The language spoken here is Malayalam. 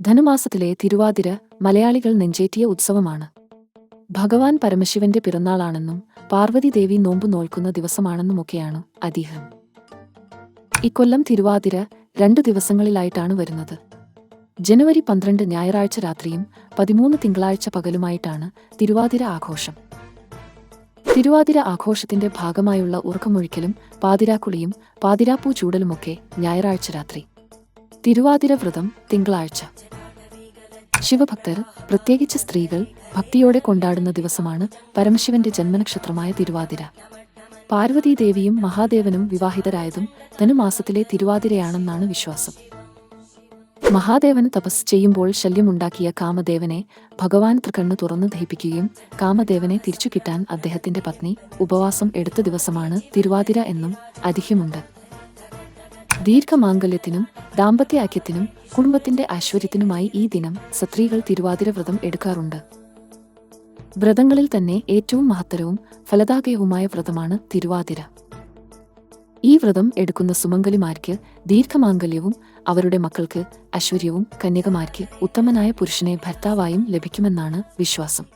ധനുമാസത്തിലെ തിരുവാതിര മലയാളികൾ നെഞ്ചേറ്റിയ ഉത്സവമാണ്. ഭഗവാൻ പരമശിവന്റെ പിറന്നാളാണെന്നും പാർവതി ദേവി നോമ്പ് നോൽക്കുന്ന ദിവസമാണെന്നുമൊക്കെയാണ് ഐതിഹ്യം ഇക്കൊല്ലം തിരുവാതിര രണ്ടു ദിവസങ്ങളിലായിട്ടാണ് വരുന്നത്. ജനുവരി പന്ത്രണ്ട് ഞായറാഴ്ച രാത്രിയും പതിമൂന്ന് തിങ്കളാഴ്ച പകലുമായിട്ടാണ് തിരുവാതിര ആഘോഷം. തിരുവാതിര ആഘോഷത്തിന്റെ ഭാഗമായുള്ള ഉറക്കമൊഴിക്കലും പാതിരാക്കുളിയും പാതിരാപ്പൂ ചൂടലുമൊക്കെ ഞായറാഴ്ച രാത്രി. തിരുവാതിര വ്രതം തിങ്കളാഴ്ച. ശിവഭക്തർ പ്രത്യേകിച്ച് സ്ത്രീകൾ ഭക്തിയോടെ കൊണ്ടാടുന്ന ദിവസമാണ് പരമശിവന്റെ ജന്മനക്ഷത്രമായ തിരുവാതിര. പാർവതീദേവിയും മഹാദേവനും വിവാഹിതരായതും ധനുമാസത്തിലെ തിരുവാതിരയാണെന്നാണ് വിശ്വാസം. മഹാദേവൻ തപസ് ചെയ്യുമ്പോൾ ശല്യമുണ്ടാക്കിയ കാമദേവനെ ഭഗവാൻ തൃക്കണ്ണു തുറന്നു ദഹിപ്പിക്കുകയും കാമദേവനെ തിരിച്ചു കിട്ടാൻ അദ്ദേഹത്തിന്റെ പത്നി ഉപവാസം എടുത്ത ദിവസമാണ് തിരുവാതിര എന്നും ഐതിഹ്യമുണ്ട് ദീർഘമാംഗല്യത്തിനും ദാമ്പത്യ ഐക്യത്തിനും കുടുംബത്തിന്റെ ഐശ്വര്യത്തിനുമായി ഈ ദിനം സ്ത്രീകൾ തിരുവാതിര വ്രതം എടുക്കാറുണ്ട്. വ്രതങ്ങളിൽ തന്നെ ഏറ്റവും മഹത്തരവും ഫലദായകവുമായ വ്രതമാണ് തിരുവാതിര. ഈ വ്രതം എടുക്കുന്ന സുമംഗലിമാർക്ക് ദീർഘമാംഗല്യവും അവരുടെ മക്കൾക്ക് ഐശ്വര്യവും കന്യകമാർക്ക് ഉത്തമനായ പുരുഷനെ ഭർത്താവായും ലഭിക്കുമെന്നാണ് വിശ്വാസം.